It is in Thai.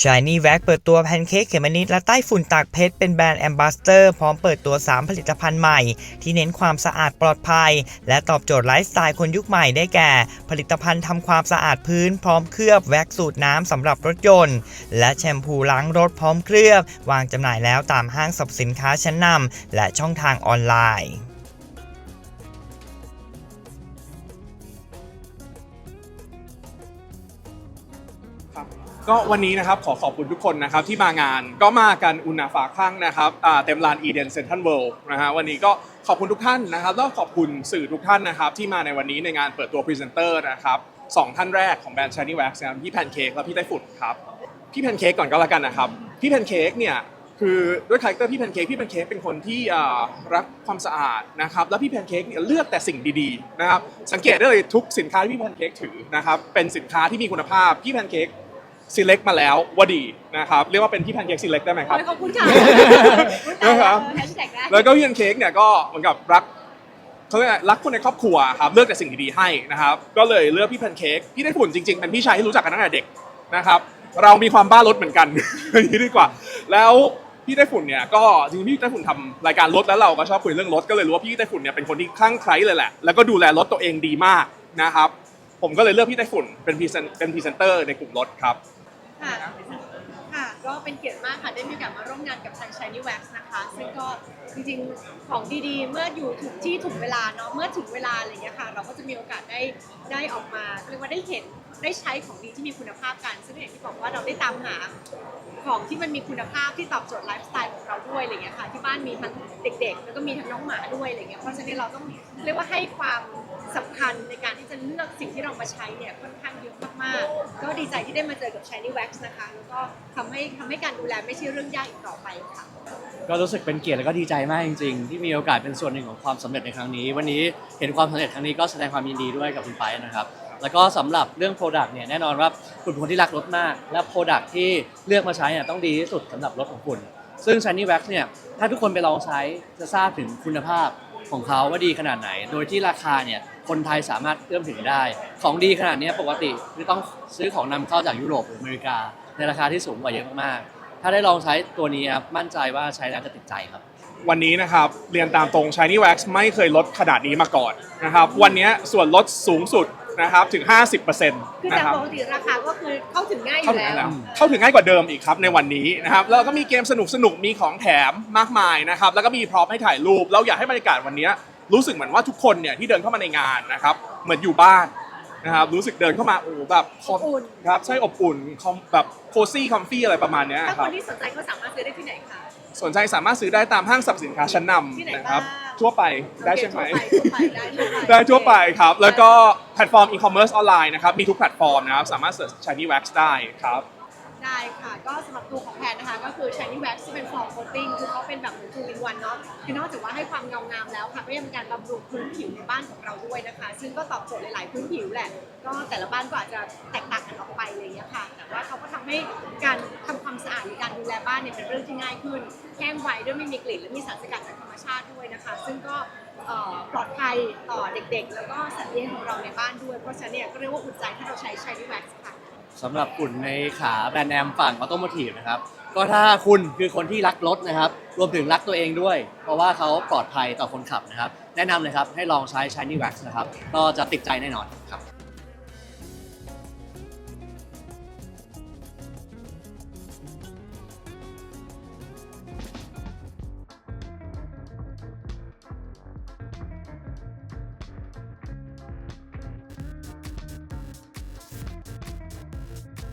Shiny Wax เปิดตัวแพนเค้กเขมนิดและใต้ฝุ่นตากเพชรเป็นแบรนด์แอมบาสเตอร์พร้อมเปิดตัว 3 ผลิตภัณฑ์ใหม่ ที่เน้นความสะอาดปลอดภัย และตอบโจทย์ไลฟ์สไตล์คนยุคใหม่ได้แก่ ผลิตภัณฑ์ทำความสะอาดพื้น พร้อมเคลือบแว็กสูตรน้ำสำหรับรถยนต์ และแชมพูล้างรถพร้อมเคลือบ วางจำหน่ายแล้วตามห้างสรรพสินค้าชั้นนำและช่องทางออนไลน์ ก็วันนี้นะครับขอขอบคุณทุกคนนะครับที่มางานก็มากันอุณาฝาข้างนะครับอ่าเต็มลานอีเดนเซ็นทันเวิลด์นะฮะวันนี้ก็ขอบคุณทุกท่านนะครับแล้วขอบคุณสื่อทุกท่านนะครับที่มาในวันนี้ในงานเปิดตัวพรีเซนเตอร์นะครับสองท่านแรกของแบรนด์ Shiny Wax นะครับพี่แพนเค้กและพี่ไต้ฝุ่นครับพี่แพนเค้กก่อนก็แล้วกันนะครับพี่แพนเค้กเนี่ยคือด้วยคาแรคเตอร์พี่แพนเค้กพี่แพนเค้กเป็นคนที่รักความสะอาดนะครับแล้วพี่แพนเค้กเนี่ยเลือกแต่สิ่งดีๆนะครับสังเกตได้เลยทุกสินค้าที่พี่แพนเค้กถือนะครับเป็นสินค้าที่มีคุณภาพพี่แพนเค้ก select มาแล้วว่าดีนะครับเรียกว่าเป็นพี่แพนเค้ก select ได้ไหมครับ ขอบคุณค่ะนะครับ แฮชแท็กได้แล้วก็พี่แพนเค้กเนี่ยก็เหมือนกับรักเขาเรียกอะไรรักคนในครอบครัวครับเลือกแต่สิ่งดีๆให้นะครับก็เลยเลือกพี่แพนเค้กพี่ได้ฝุ่นจริงๆเป็นพี่ชายที่รู้จักกันตั้งแต่เด็กนะครับเรามีความบ้ารถเหมือนกัน อย่างนี้ดีกว่า แล้วพี่ไต้ฝุ่นเนี่ยก็จริงๆพี่ไต้ฝุ่นทำรายการรถแล้วเราก็ชอบคุยเรื่องรถก็เลยรู้ว่าพี่ไต้ฝุ่นเนี่ยเป็นคนที่คลั่งไคล้เลยแหละแล้วก็ดูแลรถตัวเองดีมากนะครับ ผมก็เลยเลือกพี่ไต้ฝุ่นเป็นพรีเซนเป็นพรีเซนเตอร์ในกลุ่มรถครับ ค่ะ ค่ะ ก็เป็นเกียรติมากค่ะ ได้มีโอกาสมาร่วมงานกับทาง Shiny Wax นะคะ ซึ่งก็จริงๆ ของดีๆ เมื่ออยู่ถูกที่ถูกเวลาเนาะ เมื่อถึงเวลาอะไรอย่างเงี้ยค่ะ เราก็จะมีโอกาสได้ได้ออกมาเรียกว่าได้เห็นได้ใช้ของดีที่มีคุณภาพกัน ซึ่งอย่างที่บอกว่าเราได้ตามหาของที่มันมีคุณภาพที่ตอบโจทย์ไลฟ์สไตล์ของเราด้วยอะไรอย่างเงี้ยค่ะ ที่บ้านมีทั้งเด็กๆ แล้วก็มีทั้งน้องหมาด้วยอะไรเงี้ย เพราะฉะนั้นเราต้องเรียกว่าให้ความ สำคัญในการที่จะเลือกสิ่งที่เรามาใช้เนี่ยค่อนข้างเยอะมากๆ ก็ดีใจที่ได้มาเจอกับ Shiny Wax นะคะ แล้วก็ทำให้ทำให้การดูแลไม่ใช่เรื่องยากอีกต่อไปค่ะ ก็รู้สึกเป็นเกียรติและก็ดีใจมากจริงๆ ที่มีโอกาสเป็นส่วนหนึ่งของความสำเร็จในครั้งนี้ วันนี้เห็นความสำเร็จครั้งนี้ก็แสดงความยินดีด้วยกับคุณไปนะครับ แล้วก็สำหรับเรื่อง Product เนี่ยแน่นอนว่าคุณเป็นคนที่รักรถมาก และ Product ที่เลือกมาใช้เนี่ยต้องดีที่สุดสำหรับรถของคุณ ซึ่ง Shiny Wax เนี่ยถ้าทุกคนไปลองใช้จะทราบถึงคุณภาพ ของเขาว่าดีขนาดไหน โดยที่ราคาเนี่ยคนไทยสามารถเอื้อมถึงได้ ของดีขนาดนี้ปกติคือต้องซื้อของนำเข้าจากยุโรปหรืออเมริกา ในราคาที่สูงกว่าเยอะมากๆถ้าได้ลองใช้ตัวนี้ครับมั่นใจว่าใช้แล้วจะติดใจครับ วันนี้นะครับเรียนตามตรง Shiny Wax ไม่เคยลดขนาดนี้มาก่อนนะครับวันนี้ส่วนลดสูงสุด นะครับถึง 50%คือนะจากครับปกติราคาก็คือเข้าถึงง่ายอเข้ายู่ถึงแล้วง่ายแล้วเข้าถึงง่ายกว่าเดิมอีกครับในวันนี้นะครับแล้วก็มีเกมสนุกสนุกๆมีของแถมมากมายนะครับแล้วก็มีพร็อพให้ถ่ายรูปเราอยากให้บรรยากาศวันนี้รู้สึกเหมือนว่าทุกคนเนี่ยที่เดินเข้ามาในงานนะครับเหมือนอยู่บ้านนะครับรู้สึกเดินเข้ามาโอ้โหแบบอบอุ่น ครับใช่อบอุ่นคอมแบบโคซี่คอมฟี่อะไรประมาณเนี้ยถ้าคครันบที่สนใจก็สามารถซื้อได้ที่ไหนคะ สนใจสามารถซื้อได้ตามห้างสรรพสินค้าชั้นนที่ไหนำนะครับบ้าง ทั่วไปได้ใช่ไหมโอเคทั่วไปทั่วไปได้ทั่วไปได้ทั่วไปครับ แล้วก็แพลตฟอร์มอีคอมเมิร์ซออนไลน์นะครับ มีทุกแพลตฟอร์มนะครับ สามารถเสิร์ช Shiny Wax ได้ครับ ได้ค่ะ ก็สำหรับตัวของแพนนะคะ ก็คือ Shiny Wax ที่เป็นฟอร์มโคตติ้งคือเขาเป็นแบบเหมือน two in one เนาะคือนอกจากว่าให้ความเงางามแล้วค่ะก็ยังเป็นการบำรุงพื้นผิวในบ้านของเราด้วยนะคะ ซึ่งก็ตอบโจทย์หลาย ๆ พื้นผิวแหละ ก็แต่ละบ้านก็อาจจะแตกต่างกันออกไปอะไรอย่างเงี้ยค่ะ แต่ว่าเขาก็ทำให้การทำความสะอาดในการดูแลบ้านเนี่ยเป็นเรื่องที่ง่ายขึ้นแห้งไวด้วยไม่มีกลิ่นและมีสารสกัดจากธรรมชาติด้วยนะคะ ซึ่งก็เอ่อปลอดภัยต่อเด็ก ๆ แล้วก็สัตว์เลี้ยงของเราในบ้านด้วย เพราะฉะนั้นเนี่ยก็เรียกว่าอุ่นใจที่เราใช้ Shiny Wax ค่ะ สำหรับฝุ่นในขาแบรนด์แอมฝั่งออโตโมทีฟนะครับ ก็ถ้าคุณคือคนที่รักรถนะครับ รวมถึงรักตัวเองด้วย เพราะว่าเขาปลอดภัยต่อคนขับนะครับ แนะนำเลยครับ ให้ลองใช้ Shiny Wax นะครับ ก็จะติดใจแน่นอนครับ